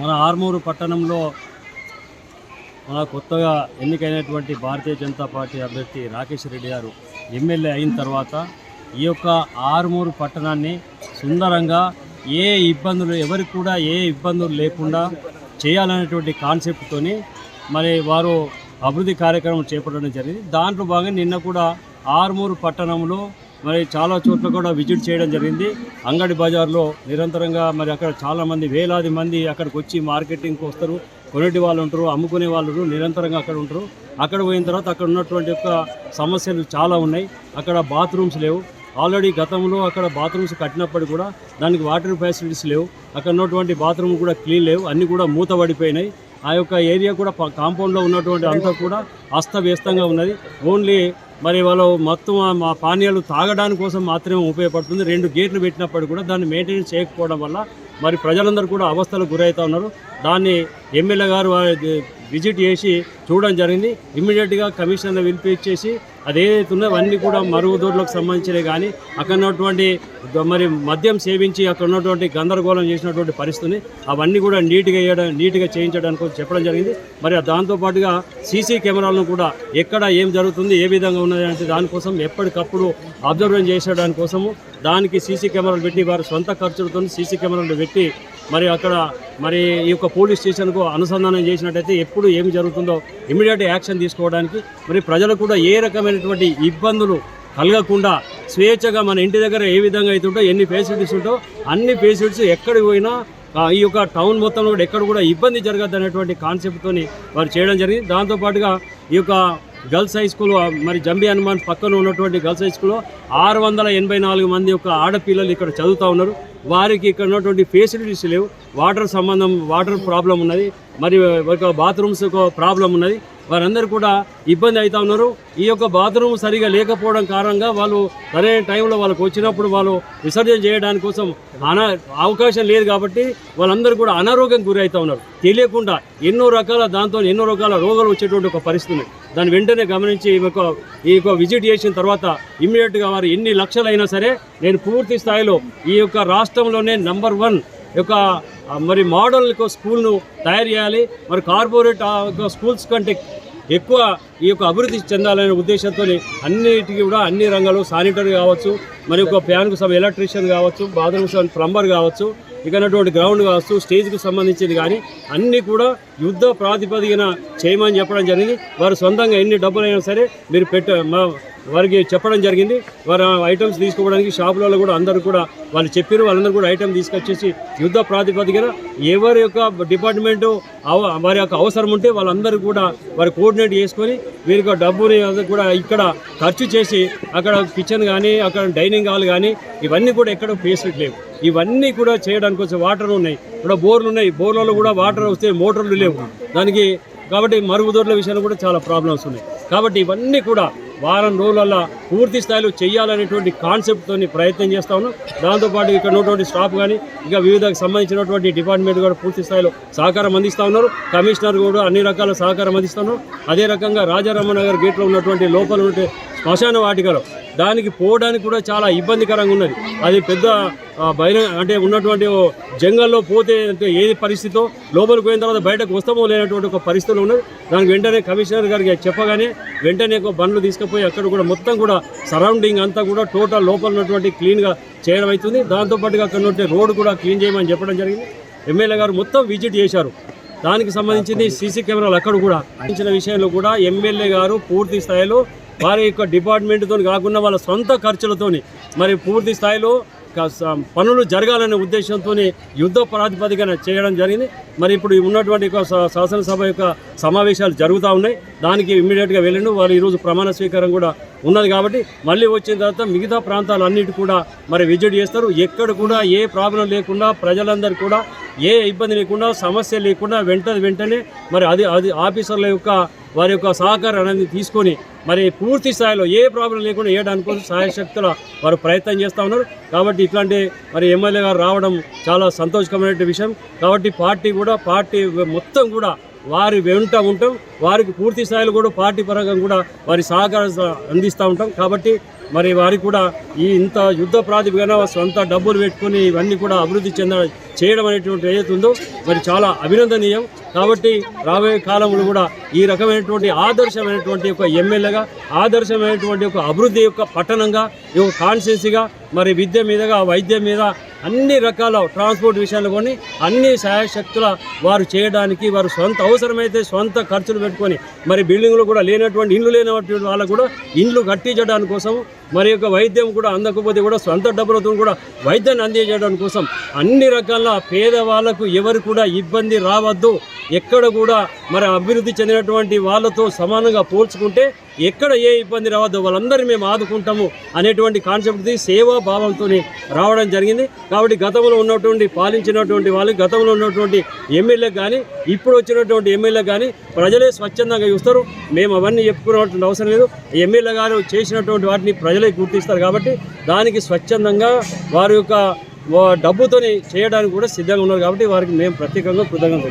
మన ఆర్మూరు పట్టణంలో మన కొత్తగా ఎన్నికైనటువంటి భారతీయ జనతా పార్టీ అభ్యర్థి రాకేష్ రెడ్డి గారు ఎమ్మెల్యే అయిన తర్వాత ఈ యొక్క ఆర్మూరు పట్టణాన్ని సుందరంగా ఏ ఇబ్బందులు ఎవరికి కూడా ఏ ఇబ్బందులు లేకుండా చేయాలనేటువంటి కాన్సెప్ట్తోని మరి వారు అభివృద్ధి కార్యక్రమం చేపట్టడం జరిగింది. దాంట్లో భాగంగా నిన్న కూడా ఆర్మూరు పట్టణంలో మరి చాలా చోట్ల కూడా విజిట్ చేయడం జరిగింది. అంగడి బజార్లో నిరంతరంగా మరి అక్కడ చాలామంది వేలాది మంది అక్కడికి వచ్చి మార్కెటింగ్కి వస్తారు కొనేటి వాళ్ళు ఉంటారు అమ్ముకునే వాళ్ళు నిరంతరంగా అక్కడ ఉంటారు. అక్కడ పోయిన తర్వాత అక్కడ ఉన్నటువంటి యొక్క సమస్యలు చాలా ఉన్నాయి. అక్కడ బాత్రూమ్స్ లేవు. ఆల్రెడీ గతంలో అక్కడ బాత్రూమ్స్ కట్టినప్పటికీ కూడా దానికి వాటర్ ఫెసిలిటీస్ లేవు. అక్కడ ఉన్నటువంటి బాత్రూమ్ కూడా క్లీన్ లేవు. అన్నీ కూడా మూతబడిపోయినాయి ఆ యొక్క ఏరియా కూడా కాంపౌండ్లో ఉన్నటువంటి అంతా కూడా అస్తవ్యస్తంగా ఉన్నది. ఓన్లీ మరి వాళ్ళు మొత్తం మా పానీయాలు తాగడానికి కోసం మాత్రమే ఉపయోగపడుతుంది. రెండు గేట్లు పెట్టినప్పుడు కూడా దాన్ని మెయింటెనెన్స్ చేయకపోవడం వల్ల మరి ప్రజలందరూ కూడా అవస్థలకు గురవుతూ ఉన్నారు. దాన్ని ఎమ్మెల్యే గారు విజిట్ చేసి చూడడం జరిగింది. ఇమ్మీడియట్గా కమిషనర్ పిలిపించేసి అది ఏదైతే ఉందో అవన్నీ కూడా మరుగుదొడ్లకు సంబంధించినవి కానీ అక్కడ ఉన్నటువంటి మరి మద్యం సేవించి అక్కడ ఉన్నటువంటి గందరగోళం చేసినటువంటి పరిస్థితిని అవన్నీ కూడా నీట్గా వేయడం నీట్గా చేయించడానికి చెప్పడం జరిగింది. మరి దాంతోపాటుగా సీసీ కెమెరాలను కూడా ఎక్కడ ఏం జరుగుతుంది ఏ విధంగా ఉన్నది దానికోసం ఎప్పటికప్పుడు అబ్జర్వేషన్ చేసేయడానికి కోసము దానికి సీసీ కెమెరాలు పెట్టి వారి సొంత ఖర్చులతో సీసీ కెమెరాలు పెట్టి మరి అక్కడ మరి ఈ యొక్క పోలీస్ స్టేషన్కు అనుసంధానం చేసినట్టయితే ఎప్పుడు ఏమి జరుగుతుందో ఇమీడియట్ యాక్షన్ తీసుకోవడానికి మరి ప్రజలకు కూడా ఏ రకమైనటువంటి ఇబ్బందులు కలగకుండా స్వేచ్ఛగా మన ఇంటి దగ్గర ఏ విధంగా అయితే ఎన్ని ఫెసిలిటీస్ ఉంటో అన్ని ఫెసిలిటీస్ ఎక్కడికి పోయినా ఈ యొక్క టౌన్ మొత్తంలో కూడా ఎక్కడ కూడా ఇబ్బంది జరగద్దు అనేటువంటి కాన్సెప్ట్తోని వారు చేయడం జరిగింది. దాంతోపాటుగా ఈ యొక్క గర్ల్స్ హై స్కూల్ మరి జంబి హనుమాన్ పక్కన ఉన్నటువంటి గర్ల్స్ హై స్కూల్లో ఆరు వందల ఎనభై నాలుగు మంది యొక్క ఆడపిల్లలు ఇక్కడ చదువుతూ ఉన్నారు. వారికి ఇక్కడ ఉన్నటువంటి ఫెసిలిటీస్ లేవు. వాటర్ సంబంధం వాటర్ ప్రాబ్లం ఉన్నది. మరి ఒక బాత్రూమ్స్ ఒక ప్రాబ్లం ఉన్నది. వారందరూ కూడా ఇబ్బంది అవుతా ఉన్నారు. ఈ యొక్క బాత్రూమ్ సరిగా లేకపోవడం కారణంగా వాళ్ళు సరైన టైంలో వాళ్ళకి వచ్చినప్పుడు వాళ్ళు విసర్జన చేయడానికి కోసం అనా అవకాశం లేదు కాబట్టి వాళ్ళందరూ కూడా అనారోగ్యం గురి అవుతా ఉన్నారు. తెలియకుండా ఎన్నో రకాల దాంతో ఎన్నో రకాల రోగాలు వచ్చేటువంటి ఒక పరిస్థితి దాని దాన్ని వెంటనే గమనించి ఈ యొక్క ఈ యొక్క విజిట్ చేసిన తర్వాత ఇమ్మీడియట్గా వారు ఎన్ని లక్షలైనా సరే నేను పూర్తి స్థాయిలో ఈ యొక్క రాష్ట్రంలోనే నంబర్ వన్ యొక్క మరి మోడల్ యొక్క స్కూల్ను తయారు చేయాలి. మరి కార్పొరేట్ ఆ యొక్క స్కూల్స్ కంటే ఎక్కువ ఈ యొక్క అభివృద్ధి చెందాలనే ఉద్దేశంతో అన్నిటికీ కూడా అన్ని రంగాలు శానిటరీ కావచ్చు మరి ఒక ఫ్యాన్కు సమ ఎలక్ట్రీషియన్ కావచ్చు బాత్రూమ్ ప్లంబర్ కావచ్చు ఇకనటువంటి గ్రౌండ్ కావచ్చు స్టేజ్కి సంబంధించింది కానీ అన్నీ కూడా యుద్ధ ప్రాతిపదికన చేయమని చెప్పడం జరిగింది. వారు సొంతంగా ఎన్ని డబ్బులైనా సరే మీరు పెట్ట వారికి చెప్పడం జరిగింది. వారు ఆ ఐటమ్స్ తీసుకోవడానికి షాపులలో కూడా అందరూ కూడా వాళ్ళు చెప్పారు. వాళ్ళందరూ కూడా ఐటమ్ తీసుకొచ్చేసి యుద్ధ ప్రాతిపదికన ఎవరి యొక్క డిపార్ట్మెంటు అవ వారి యొక్క అవసరం ఉంటే వాళ్ళందరూ కూడా వారు కోఆర్డినేట్ చేసుకొని వీరికి డబ్బుని కూడా ఇక్కడ ఖర్చు చేసి అక్కడ కిచెన్ కానీ అక్కడ డైనింగ్ హాల్ కానీ ఇవన్నీ కూడా ఎక్కడ ఫెసిలిటీ లేవు. ఇవన్నీ కూడా చేయడానికి వచ్చే వాటర్ ఉన్నాయి. ఇక్కడ బోర్లు ఉన్నాయి. బోర్లలో కూడా వాటర్ వస్తే మోటార్లు లేవు. దానికి కాబట్టి మరుగుదొడ్ల విషయంలో కూడా చాలా ప్రాబ్లమ్స్ ఉన్నాయి. కాబట్టి ఇవన్నీ కూడా వారం రోజులలో పూర్తి స్థాయిలో చేయాలనేటువంటి కాన్సెప్ట్తో ప్రయత్నం చేస్తా ఉన్నాం. దాంతోపాటు ఇక్కడ ఉన్నటువంటి స్టాఫ్ కానీ ఇంకా వివిధ సంబంధించినటువంటి డిపార్ట్మెంట్ కూడా పూర్తి స్థాయిలో సహకారం అందిస్తూ ఉన్నారు. కమిషనర్ కూడా అన్ని రకాల సహకారం అందిస్తున్నారు అదే రకంగా రాజారామనగర్ గేట్లో ఉన్నటువంటి లోపల ఉంటే శ్మశాన వాటికలో దానికి పోవడానికి కూడా చాలా ఇబ్బందికరంగా ఉన్నది. అది పెద్ద ఆ, అంటే ఉన్నటువంటి జంగల్లో పోతే అంటే ఏది పరిస్థితో లోపలికి పోయిన తర్వాత బయటకు వస్తామో లేనటువంటి ఒక పరిస్థితులు ఉన్నది. దానికి వెంటనే కమిషనర్ గారికి చెప్పగానే వెంటనే ఒక బండ్లు తీసుకుపోయి అక్కడ కూడా మొత్తం కూడా సరౌండింగ్ అంతా కూడా టోటల్ లోపల ఉన్నటువంటి క్లీన్గా చేయడం అవుతుంది. దాంతోపాటుగా అక్కడ ఉంటే రోడ్డు కూడా క్లీన్ చేయమని చెప్పడం జరిగింది. ఎమ్మెల్యే గారు మొత్తం విజిట్ చేశారు. దానికి సంబంధించింది సీసీ కెమెరాలు అక్కడ కూడా. అందించిన విషయంలో కూడా ఎమ్మెల్యే గారు పూర్తి స్థాయిలో వారి యొక్క డిపార్ట్మెంట్తో కాకుండా వాళ్ళ సొంత ఖర్చులతోని మరి పూర్తి స్థాయిలో పనులు జరగాలనే ఉద్దేశంతో యుద్ధ ప్రాతిపదికన చేయడం జరిగింది. మరి ఇప్పుడు ఉన్నటువంటి యొక్క శాసనసభ యొక్క సమావేశాలు జరుగుతూ ఉన్నాయి. దానికి ఇమ్మీడియట్గా వెళ్ళిండు. వారు ఈరోజు ప్రమాణ స్వీకారం కూడా ఉన్నది కాబట్టి మళ్ళీ వచ్చిన తర్వాత మిగతా ప్రాంతాలు అన్నిటి కూడా మరి విజిట్ చేస్తారు. ఎక్కడ కూడా ఏ ప్రాబ్లం లేకుండా ప్రజలందరూ కూడా ఏ ఇబ్బంది లేకుండా సమస్య లేకుండా వెంట వెంటనే మరి అది అది ఆఫీసర్ల యొక్క వారి యొక్క సహకారం అనేది తీసుకొని మరి పూర్తి స్థాయిలో ఏ ప్రాబ్లం లేకుండా వేయడానికి కోసం సహాయశక్తుల వారు ప్రయత్నం చేస్తూ ఉన్నారు. కాబట్టి ఇట్లాంటి మరి ఎమ్మెల్యే గారు రావడం చాలా సంతోషకరమైన విషయం. కాబట్టి పార్టీ కూడా పార్టీ మొత్తం కూడా వారి వెంట ఉంటాం. వారికి పూర్తి స్థాయిలో కూడా పార్టీ పరంగా కూడా వారి సహకారం అందిస్తూ ఉంటాం. కాబట్టి మరి వారికి కూడా ఈ ఇంత యుద్ధ ప్రాతిపదికన సొంత డబ్బులు పెట్టుకుని ఇవన్నీ కూడా అభివృద్ధి చెంద చేయడం అనేటువంటి ఏదైతుందో మరి చాలా అభినందనీయం. కాబట్టి రాబోయే కాలంలో కూడా ఈ రకమైనటువంటి ఆదర్శమైనటువంటి ఒక ఎమ్మెల్యేగా ఆదర్శమైనటువంటి ఒక అభివృద్ధి యొక్క పట్టణంగా ఈ ఒక కాన్స్టిట్యున్సీగా మరి విద్య మీదగా వైద్యం మీద అన్ని రకాల ట్రాన్స్పోర్ట్ విషయాలు కొని అన్ని సహాయశక్తుల వారు చేయడానికి వారు సొంత అవసరమైతే సొంత ఖర్చులు పెట్టుకొని మరి బిల్డింగ్లు కూడా లేనటువంటి ఇండ్లు లేనటువంటి వాళ్ళకు కూడా ఇండ్లు కట్టించడానికి కోసం మరి యొక్క వైద్యం కూడా అందకపోతే కూడా సొంత డబ్బులతో కూడా వైద్యాన్ని అందజేయడం కోసం అన్ని రకాల పేదవాళ్ళకు ఎవరు కూడా ఇబ్బంది రావద్దు. ఎక్కడ కూడా మరి అభివృద్ధి చెందినటువంటి వాళ్ళతో సమానంగా పోల్చుకుంటే ఎక్కడ ఏ ఇబ్బంది రావద్దు వాళ్ళందరినీ మేము ఆదుకుంటాము అనేటువంటి కాన్సెప్ట్ సేవా భావంతో రావడం జరిగింది. కాబట్టి గతంలో ఉన్నటువంటి పాలించినటువంటి వాళ్ళు గతంలో ఉన్నటువంటి ఎమ్మెల్యే కానీ ఇప్పుడు వచ్చినటువంటి ఎమ్మెల్యే కానీ ప్రజలే స్వచ్ఛందంగా చూస్తారు. మేము అవన్నీ చెప్పుకునేటువంటి అవసరం లేదు. ఎమ్మెల్యే గారు చేసినటువంటి వాటిని ప్రజలే గుర్తిస్తారు కాబట్టి దానికి స్వచ్ఛందంగా వారి యొక్క డబ్బుతోని చేయడానికి కూడా సిద్ధంగా ఉన్నారు కాబట్టి వారికి మేము ప్రత్యేకంగా కృతజ్ఞత